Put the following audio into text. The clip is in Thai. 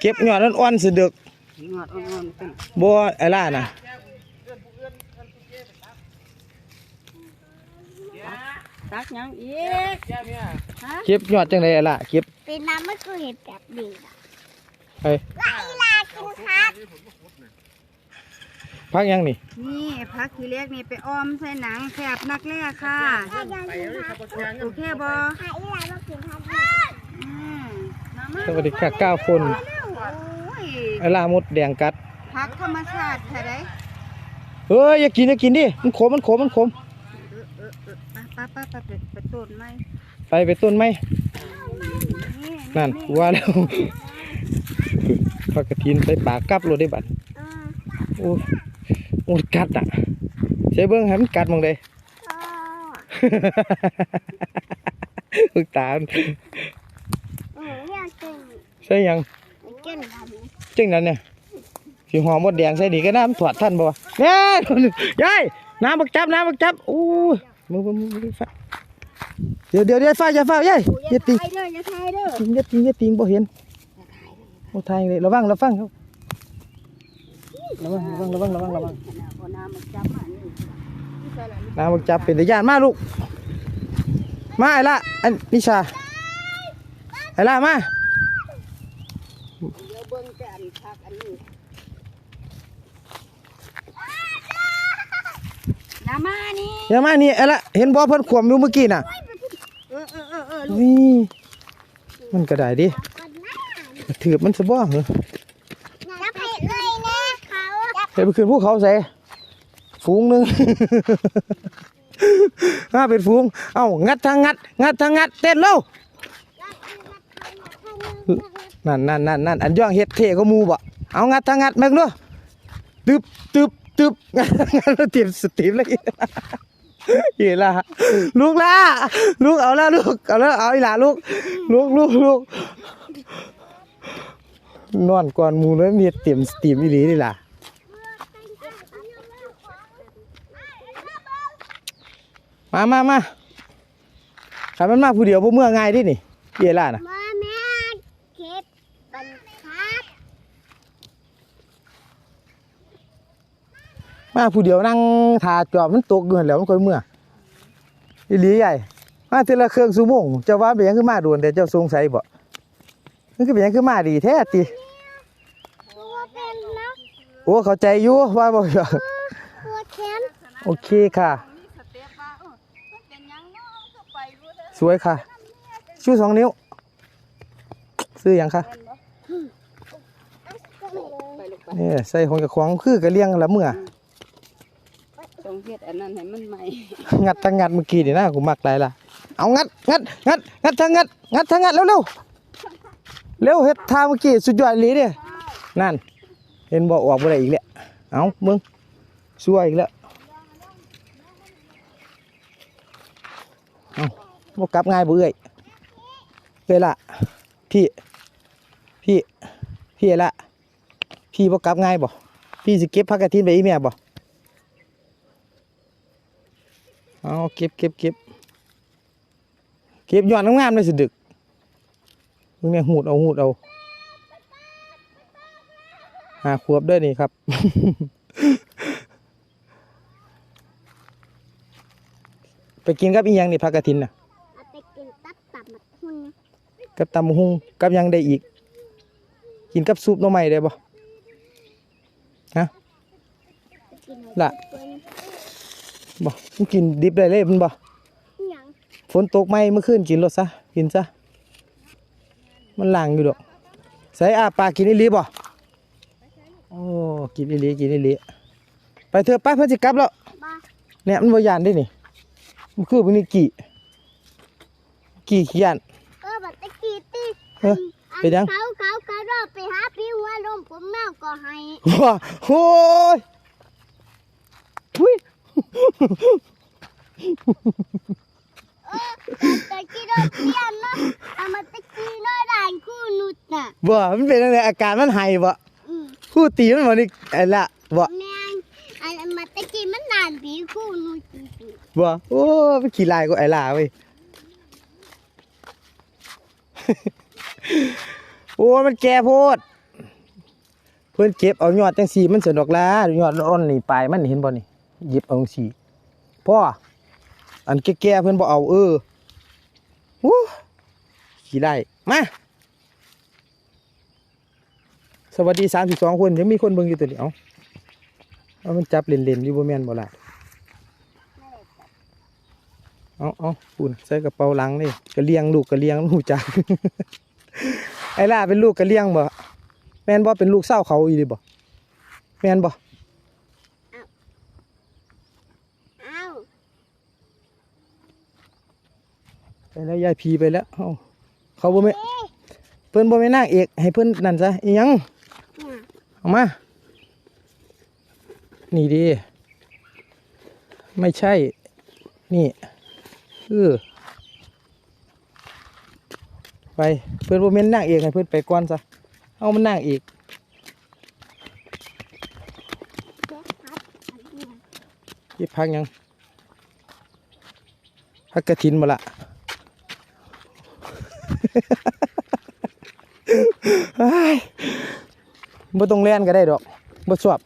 เก็บยอดอ่อนๆสิดึกงอดอ่อนๆเป็นบ่ไอ้ล่าน่ะตักหยังอีกฮะเก็บยอดจังไดไอ้ล่าเก็บเป็นน้ำไม่เคยเห็นแบบนี้นะเอ้ยว่าอีลากินคักพักยังนี่ นี่พักทีเล็กนี่ไปอ้อมใส่หนังแคบนักแรกค่ะถ้ายังกินคักโอเคบอถ้าอีลามากินคักอืมมามาสวัสดีค่ะเก้าคนโอ้ ยไอ้ล่ามดแดงกัดพักธรรมชาติแท้ได้เอ้ยอย่ากินอย่ากินดิมันขมมันขมมันขมเออเออเออไปไปไปไปไปต้นไม้ไปไปต้นไหมนี่นั่นว่าแล้วพักกระถินไปปากกลับรถได้บัดอ่าโอ้ยโอ้ยกัดอะใช้เบิ้งให้มันกัดมองเลยพ่ออึกตาหนูอยากกิน ใช่ยังกินแบบนี้ จึงนั้นเนี่ยสีหอมมดแดงใส่ดีก็น้ำถอดท่านบ่วะแม่ยายน้ำบักจับน้ำบักจับอู้ยมึงมึงมึงฟ้าเดี๋ยวเดี๋ยวเดี๋ยวฟ้าอย่าฟ้ายายอย่าตีไปเด้อย่าทายเด้อติงอย่าติงอย่าติงบ่เห็นโอ้ทายเลยระวังระวังครับระวังระวังระวังระวังระวังเอาน้ำมาจับมานี่นี่ใส่ละนี่น้ำบักจับเป็นตะยานมาลูกมาไอ้ละอันนิชาไอ้ละมา เดี๋ยวเบิ่งแต่อัน พักอันนี้น้ำมานี่อย่ามานี่ไอ้ละเห็นบ่เพิ่นขวมอยู่เมื่อกี้น่ะเออเออเออเออนี่มันก็ได้ดิก่อนหน้าถือมันสะบ่เหรอจะไปเลยนะเขาจะเฮ้ยไปขึ้นภูเขาใส่ฝูงหนึงมาเป็นฝูง เอ้างัดทางงัด งัดทางงัดเต้นเร็วนั่ นนั่นนั่นนั่นอันย่องเฮ็ดเท่ก็มูบ่เอางัดทางงัดแม่งเด้อตึบตึบตึบงัดงัดแล้วเตรียมสตีมเลยเหี้ยล่ะลูกล่ะลูกเอาแล้วลูกเอาแล้วเอาอีหล่ะลูกลูกลูกลูกนอนก่อนมูเลยมีเตรียมสตีมอีหลีนี่ล่ะมามามาขันมันมาผู้เดียวพวกเมื่อง่ายดินี่เยล่านะ มาแม่เก็บบันคับ มาผู้เดียวนั่งทาจอบมันตกเกินแล้วมันค่อยเมื่ออีหลีใหญ่มาทีละเครื่องซูโมงเจ้าว่าเป็นหยังขึ้นมาด่วนแต่เจ้าสงสัยบ่มันคือเป็นหยังขึ้นมาดีแท้ติตัวเป็นนะโอ้เข้าใจอยู่ว่าบ่อยากตัวแขนโอเคค่ะมีสเต็ปว่าเออมันเป็นหยังเนาะก็ไปรู้เด้อสวยค่ะ ชูสองนิ้ว ซื้อหยังค่ะไปลูกไปนี่ใส่ของกับของคือกระเลียงละเมื่อต้องเฮ็ดอันนั้นให้มันใหม่งัดทั้งงัดเมื่อกี้นี่นะกูมักหลายล่ะเอางัดงัดงัดงัดทั้งงัดงัดทั้งงัดเร็วเร็วเร็วเฮ็ดท่าเมื่อกี้สุดยอดเลยเด้นั่น เห็นบ่ออกบ่ได้อีกแล้วเอามึงช่วยอีกแล้วเอาบ่กลับง่ายบ่เอ้ยเอ้ยล่ะพี่พี่พี่เอ้ยล่ะพี่บ่กลับง่ายบ่พี่สิเก็บผักกระถินไปอีแม่บ่ เอาเก็บเก็บเก็บเก็บยอดงามๆเลยสิดึกมึงเนี่ยหูดเอาหูดเอาหาขวบด้วยนี่ครับไปกินกับอีหยังนี่ผักกระถินน่ะเอาไปกินตับตับมาทุนกับตำบักหุงกับหยังได้อีก กินกับซุปหน่อไม้ได้บ่กินล่ะบ่ มึงกินดิบได้เลยมันบ่หยังฝนตกไหมเมื่อคืนกินรถซะกินซะมันล่างอยู่ดอกใส่อาปากกินอีหลีบ่โอ้กินอีหลีกินอีหลีไปเถอะไปเพื่อนสิกลับแล้วบ้าเนี่ยมันบ่ยานได้นี่มันคือพวกนี้กี่กี่ขี้ยานเออบัตรกีตีเอ้อไปยัง เขาเขาเขารอบไปหาพี่หัวลมผมแมวก็ให้ว้าโอ้ยหุย บ่ มันเป็นอะไรอาการมันไห้บ่อืมผู้ตีมันบ่นี่ไอ้ละบ่แมงอันมาตะกี้มันด่านผีคู่นุดจริงบ่ โอ้มันขี้ลายกว่าไอ้ล่าเว้ยโอ้มันแก่โพดพิ่นเก็บเอายอดจังซี่มันสนดอกลายอดอ่อนนี่ปลายมันเห็นบ่นี่หยิบเอาจังซี่พ่อ อันแก่ๆเพิ่อนบ่เอาเออวู้ขี้ได้มาสวัสดี32คนยังมีคนเบิ่งอยู่ตัวนี้เอ้าเอามันจับเล่นๆอยู่บ่แม่นบ่ล่ะเอาเอาปุ่นใส่กระเป๋าหลังนี่กระเลียงลูกกระเลียงหูจักไอ้ล่าเป็นลูกกระเลียงบ่แม่นบ่เป็นลูกเศร้าเขาอีหลีบ่แม่นบ่ เอ้า ไปแล้วยายพีไปแล้วเอาเขาบ่แม่เพิ่นบ่แม่นนางเอกให้เพิ่นนั่นซะอีหยังเอามา นี่ดี ไม่ใช่ นี่เออไปเพิ่อนบ่แม่นนางเอกให้เพิ่อนไปก่อนซะเอามันนางเอกเจ๊ครับอันนี้ที่พักยังพักกระถินบ่ละ บ่ต้องเล่นก็ได้ดอกบ่สวบ